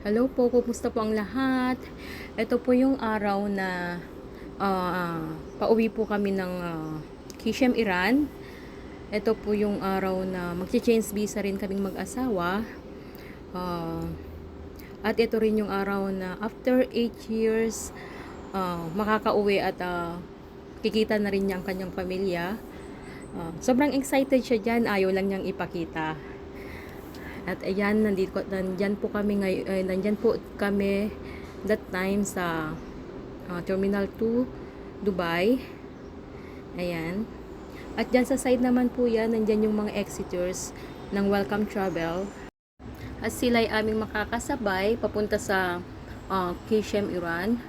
Hello po, kumusta po ang lahat? Ito po yung araw na ah, pauwi po kami ng uh, Kishem, Iran. Ito po yung araw na mag-change visa rin kaming mag-asawa. Ah, at ito rin yung araw na after 8 years, ah, makakauwi at ah, kikita na rin niya ang kanyang pamilya. Ah, sobrang excited siya dyan, ayaw lang niyang ipakita. At ayan, nandito, nandyan po kami ngayon, eh, nandyan po kami that time sa ah, Terminal 2, Dubai. Ayan. At dyan sa side naman po yan, nandyan yung mga exiters ng Welcome Travel. At sila ay aming makakasabay papunta sa uh, Kishem, Iran.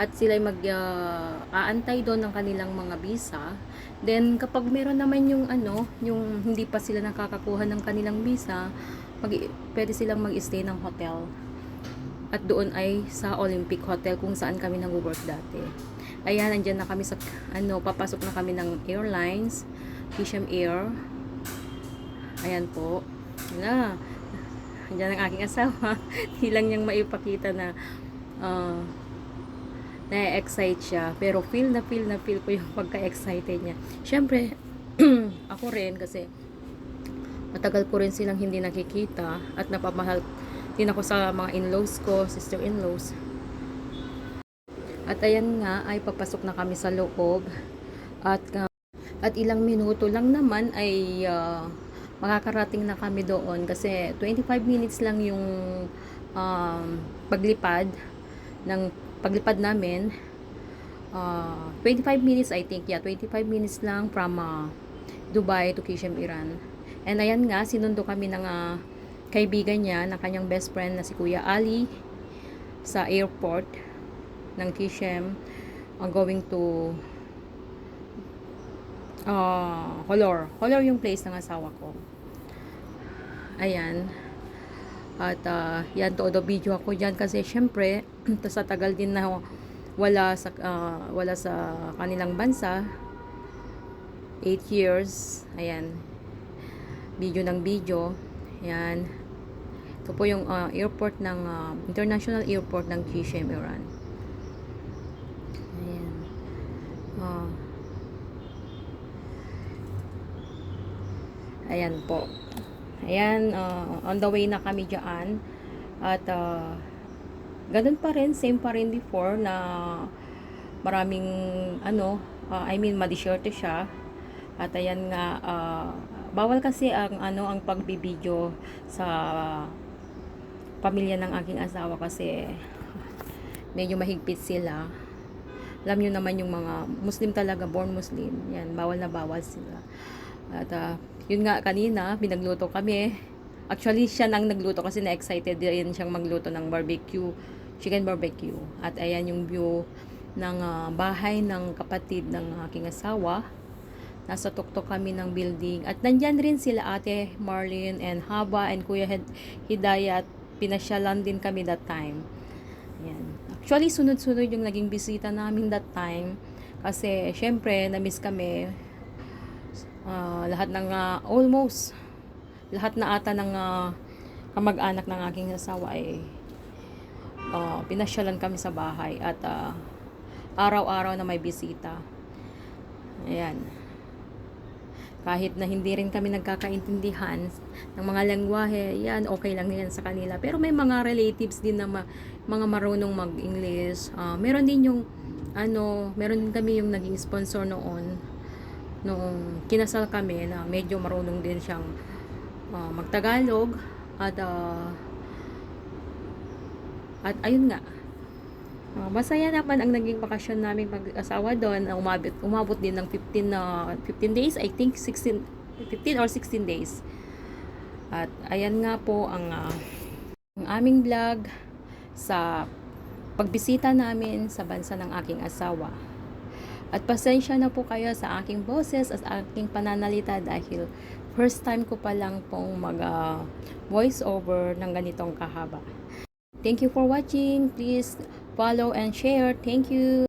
At sila ay mag-aantay doon ng kanilang mga visa. Then kapag meron naman yung ano, yung hindi pa sila nakakakuha ng kanilang visa, mag pwede silang mag-stay ng hotel. At doon ay sa Olympic Hotel kung saan kami nag-work dati. Ayan, andyan na kami sa, ano, papasok na kami ng airlines, Kishem Air. Ayan po. Wala. Andyan ang aking asawa. Hindi lang niyang maipakita na uh, na-excite siya. Pero feel na feel na feel ko yung pagka-excited niya. Siyempre, ako rin kasi matagal ko rin silang hindi nakikita at napamahal din ako sa mga in-laws ko, sister-in-laws. At ayan nga ay papasok na kami sa loob at uh, at ilang minuto lang naman ay uh, makakarating na kami doon kasi 25 minutes lang yung um, paglipad ng paglipad namin uh, 25 minutes I think. Yeah 25 minutes lang from uh, Dubai to Kishem Iran. And ayan nga sinundo kami ng uh, kaibigan niya na kanyang best friend na si Kuya Ali sa airport ng Kishem uh, going to uh, Holor. Holor yung place ng asawa ko. Ayan at uh, yan todo video ako dyan kasi syempre sa tagal din na wala sa uh, wala sa kanilang bansa. 8 years ayan. Video ng video yan ito po yung uh, airport ng uh, international airport ng Kishem Iran. Ayan. Uh, ayan po Ayan, uh, on the way na kami dyan. At uh, ganun pa rin, same pa rin before na maraming ano, uh, I mean, madisyerte siya. At ayan nga, uh, bawal kasi ang ano ang pagbibideo sa pamilya ng aking asawa kasi medyo mahigpit sila. Alam nyo naman yung mga Muslim talaga, born Muslim. Yan, bawal na bawal sila. At uh, yun nga kanina, binagluto kami. Actually, siya nang nagluto kasi na-excited din siyang magluto ng barbecue, chicken barbecue. At ayan yung view ng uh, bahay ng kapatid ng aking asawa. Nasa tuktok kami ng building. At nandyan rin sila ate Marlene and Haba and Kuya Hidayat. Pinasyalan din kami that time. Ayan. Actually, sunod-sunod yung naging bisita namin that time. Kasi, syempre, na-miss kami uh, lahat ng uh, almost lahat na ata ng uh, kamag-anak ng aking asawa ay uh, pinasyalan kami sa bahay at uh, araw-araw na may bisita ayan kahit na hindi rin kami nagkakaintindihan ng mga lengguwahe, yan, okay lang yan sa kanila. Pero may mga relatives din na ma, mga marunong mag-English. Uh, meron din yung, ano, meron din kami yung naging sponsor noon nung kinasal kami na medyo marunong din siyang uh, magtagalog at uh, at ayun nga uh, masaya naman ang naging bakasyon namin mag-asawa doon. Umabot, umabot din ng 15 na uh, 15 days I think 16 15 or 16 days. At ayan nga po ang uh, ang aming vlog sa pagbisita namin sa bansa ng aking asawa at pasensya na po kayo sa aking boses at aking pananalita dahil first time ko pa lang pong mag uh, voice over ng ganitong kahaba. Thank you for watching. Please follow and share. Thank you.